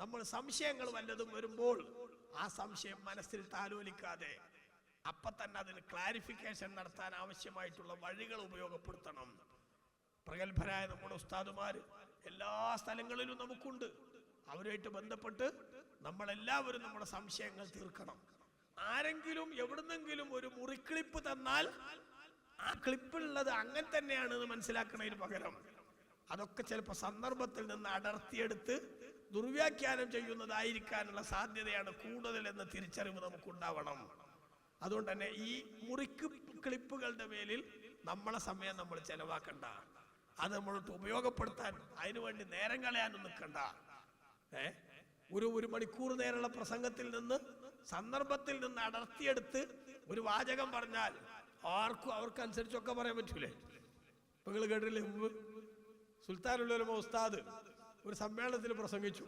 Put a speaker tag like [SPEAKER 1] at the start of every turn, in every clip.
[SPEAKER 1] നമ്മൾ സംശയങ്ങൾ വല്ലതും വരുമ്പോൾ ആ സംശയം മനസ്സിൽ താലോലിക്കാതെ അപ്പൊ തന്നെ അതിന് ക്ലാരിഫിക്കേഷൻ നടത്താൻ ആവശ്യമായിട്ടുള്ള വഴികൾ ഉപയോഗപ്പെടുത്തണം. പ്രഗത്ഭരായ നമ്മുടെ ഉസ്താദുമാര് എല്ലാ സ്ഥലങ്ങളിലും നമുക്കുണ്ട്. അവരുമായിട്ട് ബന്ധപ്പെട്ട് നമ്മളെല്ലാവരും നമ്മുടെ സംശയങ്ങൾ തീർക്കണം. ആരെങ്കിലും എവിടുന്നെങ്കിലും ഒരു മുറിക്ലിപ്പ് തന്നാൽ ആ ക്ലിപ്പുള്ളത് അങ്ങനെ തന്നെയാണ് എന്ന് മനസ്സിലാക്കുന്നതിന് പകരം അതൊക്കെ ചിലപ്പോൾ സന്ദർഭത്തിൽ നിന്ന് അടർത്തിയെടുത്ത് ദുർവ്യാഖ്യാനം ചെയ്യുന്നതായിരിക്കാനുള്ള സാധ്യതയാണ് കൂടുതൽ എന്ന തിരിച്ചറിവ് നമുക്കുണ്ടാവണം. അതുകൊണ്ട് തന്നെ ഈ മുറിക്ക് ക്ലിപ്പുകളുടെ മേലിൽ നമ്മളെ സമയം നമ്മൾ ചെലവാക്കണ്ട. അത് നമ്മൾക്ക് ഉപയോഗപ്പെടുത്താൻ അതിനുവേണ്ടി നേരം കളയാനും നിൽക്കണ്ട. ഏ? ഒരു ഒരു മണിക്കൂർ നേരമുള്ള പ്രസംഗത്തിൽ നിന്ന് സന്ദർഭത്തിൽ നിന്ന് അടർത്തിയെടുത്ത് ഒരു വാചകം പറഞ്ഞാൽ ആർക്കും അവർക്ക് അനുസരിച്ചൊക്കെ പറയാൻ പറ്റൂലേ? നിങ്ങൾ കേട്ടില്ലേ മുമ്പ്? സുൽത്താനുള്ളൊരു ഉസ്താദ് ഒരു സമ്മേളനത്തിൽ പ്രസംഗിച്ചു.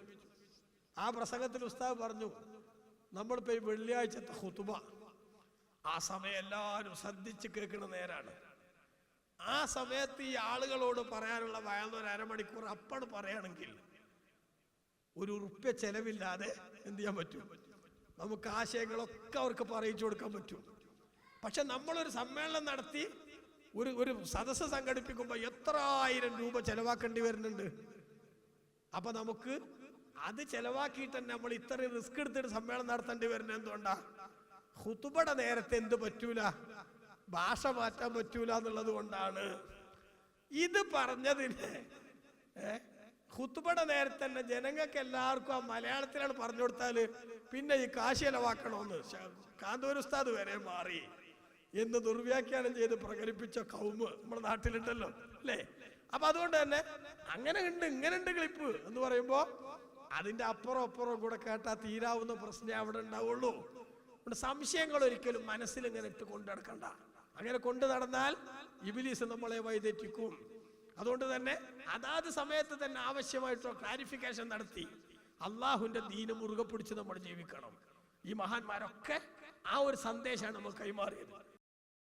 [SPEAKER 1] ആ പ്രസംഗത്തിൽ ഉസ്താദ് പറഞ്ഞു നമ്മളിപ്പോ ഈ വെള്ളിയാഴ്ചത്തെ ഹുതുബ ആ സമയം എല്ലാവരും ശ്രദ്ധിച്ച് കേൾക്കുന്ന നേരാണ്. ആ സമയത്ത് ഈ ആളുകളോട് പറയാനുള്ള വയന്ന ഒരു അരമണിക്കൂർ അപ്പണ് പറയുകയാണെങ്കിൽ ഒരു ഉറുപ്പ്യ ചെലവില്ലാതെ എന്ത് ചെയ്യാൻ പറ്റും? നമുക്ക് ആശയങ്ങളൊക്കെ അവർക്ക് പറയിച്ചു കൊടുക്കാൻ പറ്റും. പക്ഷെ നമ്മളൊരു സമ്മേളനം നടത്തി ഒരു ഒരു സദസ്സ് സംഘടിപ്പിക്കുമ്പോൾ എത്ര ആയിരം രൂപ ചെലവാക്കേണ്ടി വരുന്നുണ്ട്? അപ്പൊ നമുക്ക് അത് ചെലവാക്കിയിട്ട് തന്നെ നമ്മൾ ഇത്രയും റിസ്ക് എടുത്തിട്ട് സമ്മേളനം നടത്തേണ്ടി വരുന്നത് എന്തുകൊണ്ടാ? ഹുത്തുബയുടെ നേരത്തെ എന്ത് പറ്റൂല? ഭാഷ മാറ്റാൻ പറ്റൂല എന്നുള്ളത് കൊണ്ടാണ്. ഇത് പറഞ്ഞതിന് ഹുത്തുബയുടെ നേരത്തെ തന്നെ ജനങ്ങൾക്ക് എല്ലാവർക്കും ആ മലയാളത്തിലാണ് പറഞ്ഞു കൊടുത്താൽ പിന്നെ ഈ കാശ് ചെലവാക്കണമെന്ന് കാന്തൂർ ഉസ്താദ് വരെ മാറി. എന്ന് ദുർവ്യാഖ്യാനം ചെയ്ത് പ്രകടിപ്പിച്ച കൗമ് നമ്മുടെ നാട്ടിലുണ്ടല്ലോ അല്ലേ? അപ്പൊ അതുകൊണ്ട് തന്നെ അങ്ങനെ ഉണ്ട് ഇങ്ങനെ ഉണ്ട് ക്ലിപ്പ് എന്ന് പറയുമ്പോ അതിന്റെ അപ്പുറം അപ്പുറം കൂടെ കേട്ടാ തീരാവുന്ന പ്രശ്നം അവിടെ ഉണ്ടാവുള്ളൂ. അതുകൊണ്ട് സംശയങ്ങൾ ഒരിക്കലും മനസ്സിൽ ഇങ്ങനെ ഇട്ട് കൊണ്ടു നടക്കണ്ട. അങ്ങനെ കൊണ്ടു നടന്നാൽ ഇബിലീസ് നമ്മളെ വൈതെറ്റിക്കും അതുകൊണ്ട് തന്നെ അതാത് സമയത്ത് തന്നെ ആവശ്യമായിട്ടുള്ള ക്ലാരിഫിക്കേഷൻ നടത്തി. അള്ളാഹുവിന്റെ ദീന് മുറുകെ പിടിച്ച് നമ്മൾ ജീവിക്കണം. ഈ മഹാന്മാരൊക്കെ ആ ഒരു സന്ദേശമാണ് നമ്മൾ കൈമാറിയത്.